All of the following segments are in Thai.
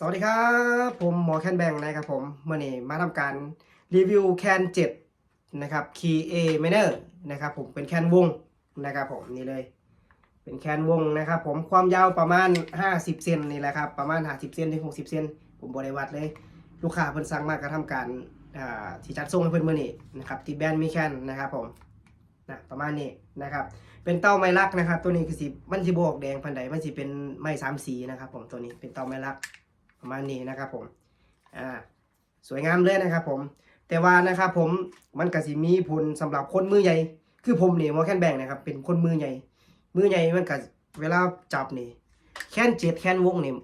สวัสดีครับ ผมหมอแคนแบงนะครับผมเมื่อนี้มาทำการรีวิวแคน7นะครับ Key A minor นะครับผมเป็นแคนวงนะครับผมนี่เลย เป็นแคนวงนะครับผมความยาวประมาณ 50เซนนี่แหละครับประมาณ 50เซนถึง 60เซนผมบริวัดเลย ลูกค้าเพิ่นสั่งมากระทำการที่จัดส่งให้เพิ่นเมื่อนี้นะครับที่แบรนด์มีแคนนะครับผมนะประมาณนี้นะครับเป็นเต้าไม้ลักนะครับ ตัวนี้คือสิมันสิบออกแดงพันใดมันสิเป็นไม้สามสีนะครับผมตัวนี้เป็นเต้าไม้ลัก ประมาณนี้นะครับผมอ่าสวยงามเลยนะครับผม แต่ว่านะครับผมมันก็สิมีผลสำหรับคนมือใหญ่ คือผมนี่หมอแคนแบ่งนะครับเป็นคนมือใหญ่ มือใหญ่มันก็เวลาจับนี่แค้นเจ็ดแค้นวงนี่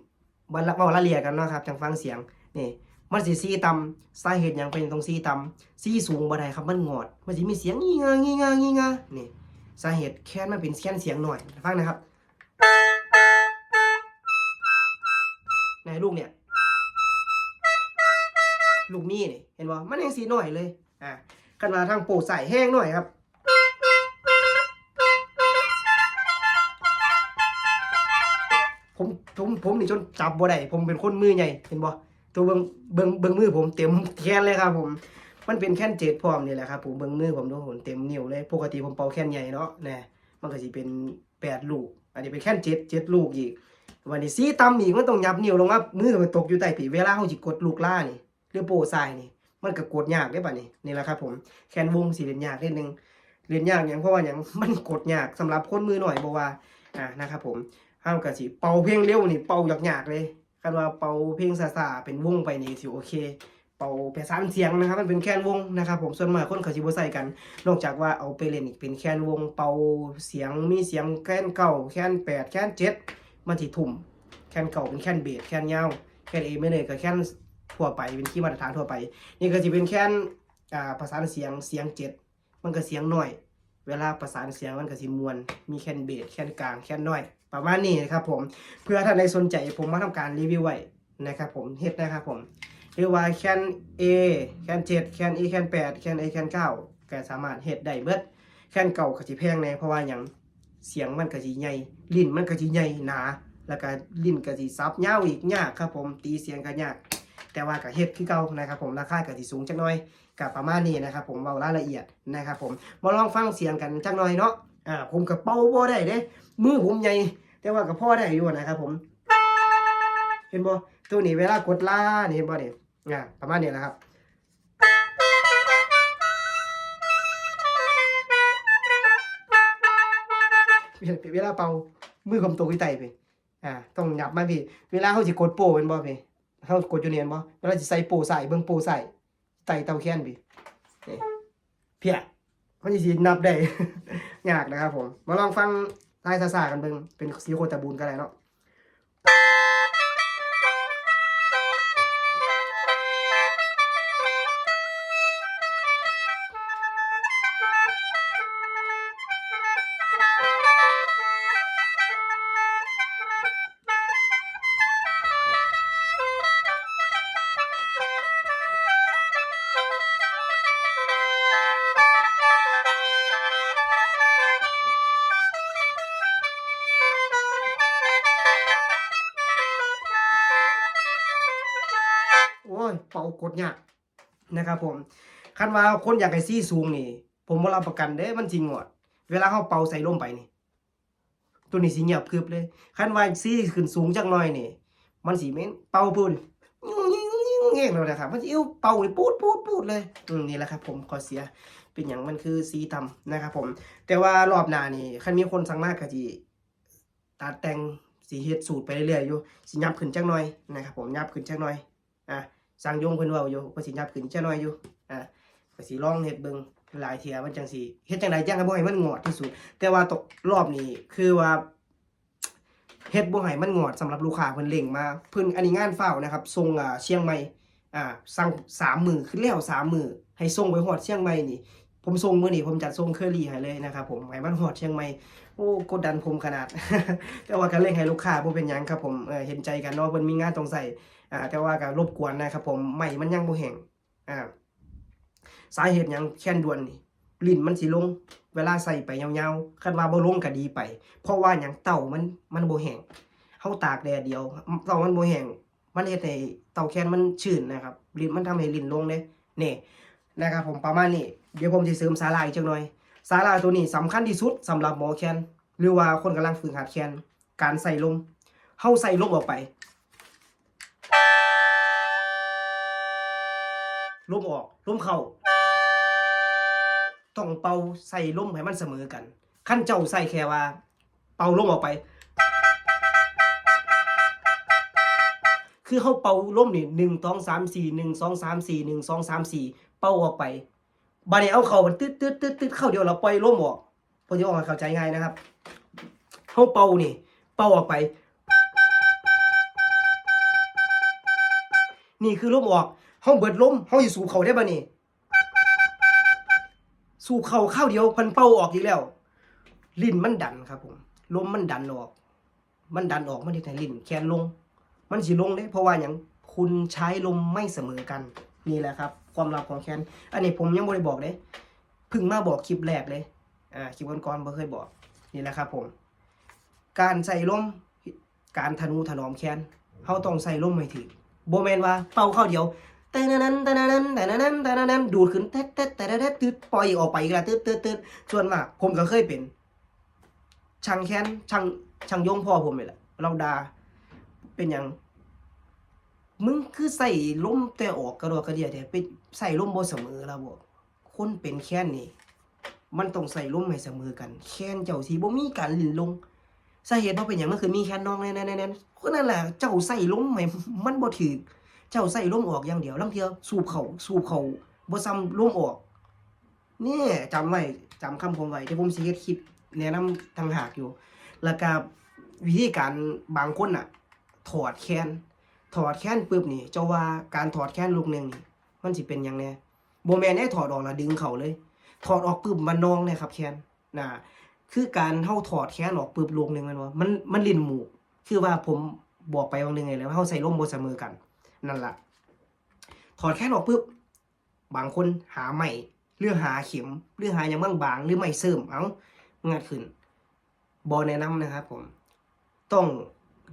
บันละเาละเลียกันนะครับจังฟังเสียงนี่มันสิซีต่ำสาเหตุหยังเป็นตรงซีต่ำซีสูงบ่ได้ครับมันงอด มันสิมีเสียงงีงางีงางีงานี่สาเหตุแค้นมันเป็นแค้นเสียงหน่อยฟังนะครับ ในลูกเนี่ย ลูกมีนี่เห็นบ่มันยังสีหน่อยเลยอ่ากันมาทางโปรใส่แห้งหน่อยครับผมผมผมนี่จนจับบ่ได้ผมเป็นคนมือใหญ่เห็นบ่ตัวเบิงเบิงเบิงมือผมเต็มแขนเลยครับผม มันเป็นแค่นเจ็ดพร้อมนี่แหละครับผมเบิงมือผมดูผมเต็มนิ้วเลยปกติผมเป่าแค่นใหญ่เนาะแน่มันก็สิเป็นแปดลูก อันนี้เป็นแค่นเจ็ดเจ็ดลูกอีก วันนี้สีต่ำอีกมันต้องยับนิ้วลงมามือมันตกอยู่ใต้ปีเวลาเขาจิกดลูกล่านี่หรือโปรทรายนี่ มันก็กดยากได้ป่ะนี่นี่แหละครับผมแคนวงสีเรียนยากนิดนึงเรียนยากอย่างเพราะว่าอย่างมันกดยากสำหรับคนมือหน่อยบอกว่าอ่านะครับผมห้ามกะสิเป่าเพลงเร็วนี่เป่ายากๆเลยคันว่าเป่าเพลงซาๆเป็นวงไปนี่สิโอเคเป่าแประสานเสียงนะครับมันเป็นแคนวงนะครับผมส่วนมากคนเขาสิบ่ใส่กัน นอกจากว่าเอาไปเล่นอีกเป็นแคนวง เป่าเสียงมีเสียงแคนเก่าแคนแปดแคนเจ็ด มันสิทุ่ม แคนเก่าเป็นแคนเบสแคนยาวแคนเอไม่เลยกับแคนทั่วไปเป็นที่มาตรฐานทั่วไป นี่ก็จะเป็นแคนอ่าประสานเสียงเสียงเจ็ดมันก็เสียงน้อย เวลาประสานเสียงมันก็สิมวน มีแคนเบสแคนกลางแคนน้อย ประมาณนี้นะครับผมเพื่อท่านใดสนใจผมมาทำการรีวิวไว้นะครับผมเฮ็ดนะครับผมหรือว่าแค่น A แค่น7แค่น E แค่น8แค่น A แคน9ก็สามารถเฮ็ดได้เบิดแคนเก่าก็สิแพงแน่เพราะว่าหยัง เสียงมันก็สิใหญ่ลิ้นมันก็สิใหญ่หนาแล้วก็ลิ้นก็สิซับยาวอีกยากครับผมตีเสียงก็ยาก แต่ว่ากับเฮ็ดคือเก่านะครับผมราคาก็สิสูงจักหน่อยกับประมาณนี้นะครับผมเว้ารายละเอียดนะครับผมมาลองฟังเสียงกันจักหน่อยเนาะอ่าผมกับเป่าบ่ได้เด้มือผมใหญ่แต่ว่ากับพ่อได้อยู่นะครับผม เห็นบ่ตัวนี้เวลากดล่านี่เห็นบ่นี่ยอ่าประมาณนี้แหละครับ เวลาเป่ามือกำตัวที่ไตไปอ่าต้องหยับมาพี่เวลาเขาสิกดโป้เป็นบ่พี่เขากดอยู่เนียนบ่เวลาจะใส่โป้ใส่เบิ่งโป้ใส่ไต่เตาแค้นพี่เพี้ยมันสินับได้ ยากนะครับผม มาลองฟังลายซาซากันเบิ่งเป็นสีโคตรบูนกันเลยเนาะ เป่ากดยากนะครับผมคันว่าคนอยากให้ซี่สูงนี่ ผมบ่รับประกันเด้มันสิงอดเวลาเขาเป่าใส่ลมไปนี่ ตัวนี้สิเงียบคืบเลยคันว่าซี่ขึ้นสูงจักหน่อยนี่ มันสิแม่นเป่าปุ่นเงี้ยเลยนะครับมันสิเอ้วเป่านี่ปูดปูดปูดเลยอืมนี่แหละครับ ผมขอเสียเป็นอย่างมันคือสีต่ำนะครับผม แต่ว่ารอบหน้านี่คันมีคนสั่งมากก็สิตัดแต่งสีเฮ็ดสูตรไปเรื่อยๆอยู่สิยับขึ้นจักหน่อยนะครับผมยับขึ้นจักหน่อยอะ สั่งโยงเพิ่นเว้าอยู่ว่าสิยับขึ้นจักหน่อยอยู่อะก็สิลองเฮ็ดเบิ่งหลายเทียมันจังสิเฮ็ดจังไดจังให้บ่ให้มันงอดที่สุด แต่ว่าตกรอบนี้คือว่าเฮ็ดบ่ให้มันงอดสำหรับลูกค้าเพิ่นเล่งมาเพิ่นอันนี้งานเฝ้านะครับส่งอ่าเชียงใหม่อ่าสั่งสามมื้อขึ้นแล้วสามมื้อให้ส่งไปฮอดเชียงใหม่นี่ ผมส่งมือนี้ผมจัดส่งเคอรี่ให้เลยนะครับผมให้มันฮอดเชียงใหม่โอ้กดดันผมขนาด แต่ว่าก็เร่งให้ลูกค้าบ่เป็นยังครับผมเออเห็นใจกันเนาะเพิ่นมีงานต้องใส่อ่าแต่ว่าก็รบกวนนะครับผมไม่มันยังบ่แห้งอ่าสาเหตุยังแค่นด่วนนี่ลิ้นมันสิลง เวลาใส่ไปยาวๆคันว่าบ่ลงก็ดีไป เพราะว่าหยังเต่ามันมันบ่แห้งเฮาตากแดดเดียวเต่ามันบ่แห้งมันเฮ็ดให้เต่าแคนมันชื้นนะครับลิ้นมันทำให้ลิ้นลงเด้นี่ นะครับผมประมาณนี้เดี๋ยวผมจะเสริมสาลาอีกจักหน่อยสาลาตัวนี้สำคัญที่สุดสำหรับหมอแคนหรือว่าคนกำลังฝึกหัดแคนการใส่ลมเฮาใส่ลมออกไปลมออกลมเข้าต้องเป่าใส่ลมให้มันเสมอกันขั้นเจ้าใส่แค่ว่า เป่าลมออกไป คือเขาเป่าลมนี่หนึ่งสองสามสี่หนึ่งสองสามสี่หนึ่งสองสามสี่ เป่าออกไปบาดนี้เอาเข้ามันตืดตืดตืดตืดเข้าเดียวเราปล่อยลมออกพอจะออกมาเข้าใจง่ายนะครับเขาเป่านี่ เป่าออกไป นี่คือลมออกเขาเบิดล้มเขาอยู่สูบเข่าได้บ่นี่สูบเข่าข้าวเดียวพันเป้าออกอีกแล้ว ลิ้นมันดันครับผมลมมันดันออก มันดันออกมันเฮ็ดให้ลิ้นแคนลง มันสิลงได้เพราะว่าอย่างคุณใช้ลมไม่เสมอกัน นี่แหละครับ ความลับของแคนอันนี้ผมยังบ่ได้บอกเลยเพิ่งมาบอกคลิปแรกเลยอ่าคลิปก่อนๆบ่เคยบอกนี่แหละครับ ผม การใส่ลมการทะนุถนอมแคนเฮาต้องใส่ลมให้ถึงบ่แมนว่าเป่าเข้าเดียวแต่นั้นแต่นั้นแต่นั้นแต่นั้นดูดขึ้นเต๊ดเต๊ดแต่เต๊ดตืดปล่อยออกไปอีกแล้วตืดตืดตืดส่วนมากผมก็เคยเป็นช่างแค้นช่างช่างยงพ่อผมนี่แหละเราดาเป็นอย่าง มึงคือใส่ล้มแต่ออกกระโดดกระเดียแต่ไปใส่ล้มบ่เสมอแล้วบ่คนเป็นแค้นนี่มันต้องใส่ล้มให้เสมอกัน แค้นเจ้าสีบ่มีการลิ่นลงสาเหตุเพราะเป็นอย่างมันคือมีแค้นน้องแน่ๆๆๆก็นั่นแหละเจ้าใส่ล้มให้มันบ่ถึกเจ้าใส่ล้มออกอย่างเดียวลางเทียสูบเขาสูบเขาบ่ซ้ำล้มออกนี่จำไว้จำคำผมไว้เดี๋ยวผมสิเฮ็ดคลิปแนะนำทางหากอยู่ แล้วก็วิธีการบางคนน่ะ ถอดแค้น ถอดแค้นปุ๊บนี่ เจ้าว่าการถอดแค้นลูกหนึงนี่ มันสิเป็นยังแน่บ่แมนได้ถอดออกแล้วดึงเขาเลย ถอดออกปุ๊บมันนองเลยครับแค้นน่ะคือการเฮาถอดแค้นออกปุ๊บลูกหนึงมันว่ามันมันลินหมูคือว่าผมบอกไปวันหนึงไงแล้วว่าเฮาใส่ลมบ่เสมอกัน นั่นละถอดแค่นออกปุ๊บบางคนหาใหม่หรือหาเข็มหรือหาอย่างบางบางหรือไม่เสริมเอางัดขึ้นบอแนะนำนะครับผม ต้อง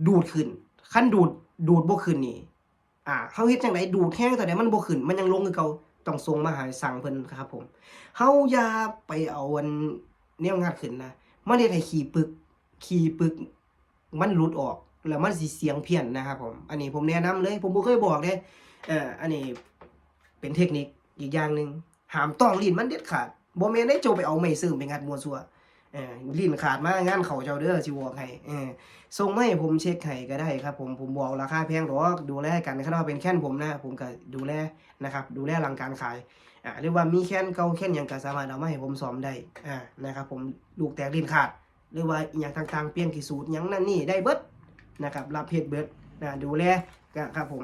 ดูดขึ้นขั้นดูด ดูดบ่ขึ้นนี่ อ่าเฮาเฮ็ดจังไดดูดแห้งแต่ใดมันบ่ขึ้น มันยังลงคือเก่าต้องส่งมาหาสั่งเพิ่นครับ ผมเฮาอย่าไปเอาอันแนวงัดขึ้นนะมันเฮ็ดให้ขี้ปึกขี้ปึก มันหลุดออก แล้วมันสิเสียงเพี้ยนนะครับผม อันนี้ผมแนะนำเลย ผมบ่เคยบอกเด้เอ่ออันนี้เป็นเทคนิคอีกอย่างหนึ่งห้ามต้องลิ้นมันเด็ดขาดบ่แม่นได้โจไปเอาไม้ซื้อไปงัดมัวซั่ว ลิ้นขาดมางานเขาเจ้าเด้อสิบอกให้ส่งมาให้ผมเช็คให้ก็ได้ครับ ผมผมบอกราคาแพงดอกดูแลกันคันว่าเป็นแค่นผมนะ ผมก็ดูแลนะครับ ดูแลหลังการขายอ่าหรือว่ามีแค่นเก่าแค่นหยังก็สามารถเอามาให้ผมซ่อมได้อ่านะครับ ผมลูกแตกลิ้นขาด หรือว่าอย่างต่างๆเปลี่ยนกี่สูตรหยังนั่นนี่ได้เบิดนะครับ รับเพจเบิร์ดนะดูแลก็ครับผม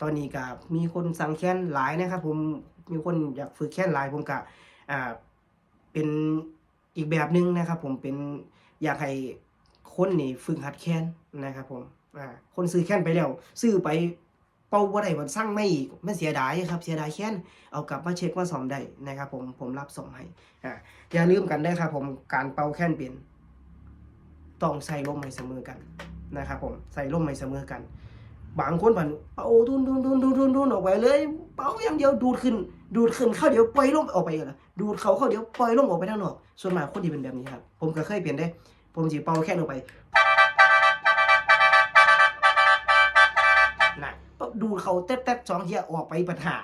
ตอนนี้ก็มีคนสั่งแค้นหลายนะครับ ผมมีคนอยากฝึกแค้นหลายผมก็อ่าเป็น อีกแบบหนึ่งนะครับ ผมเป็นอยากให้คนนี่ฝึกหัดแค้นนะครับผมอ่าคนซื้อแค้นไปแล้วซื้อไปเป่าบ่ได้มันสั่งไม่อีกมันเสียดายครับ เสียดายแค้นเอากลับมาเช็คมาซ่อมได้นะครับผมผมรับส่งให้อ่าอย่าลืมกันได้ครับ ผมการเป่าแค้นเป็นต้องใส่ลมให้เสมอกันนะครับผมใส่ร่มไม่เสมอกัน บางคนผ่านเป่าทุนทุนทุนทุนทุนทุนออกไปเลย เป่าอย่างเดียวดูดขึ้น ดูดขึ้นเข้าเดียวปล่อยลมออกไปเลยดูดเขาเข้าเดียวปล่อยลมออกไปด้านนอก ส่วนมากคนที่เป็นแบบนี้ครับ ผมก็เคยเปลี่ยนได้ ผมจีเป่าแค่ลงไปนะดูดเขาแต๊บๆสองเทียออกไปปัญหา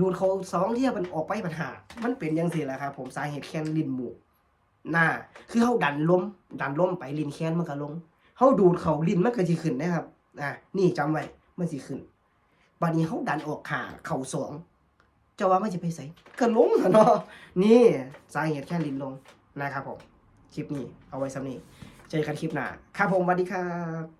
ดูดเขาสองเทียมันออกไปปัญหา มันเป็นยังสิแหละครับ ผมสาเหตุแค่ลิ้นหมูหน้าคือเขาดันลมดันลมไปลิ้นแค้นมันก็ลงเขาดูดเขาลิ้นมันก็สิขึ้นนะครับอ่านี่จำไว้มันสิขึ้นบัดนี้เขาดันออกขาเข่าสอง เจะว่ามันจะไปใส่ก็ลงอะเนาะนี่สาเหตุแค่ลิ้นลงนะครับผมคลิปนี้เอาไว้สำนี้เจอกันคลิปหน้าครับผมสวัสดีครับ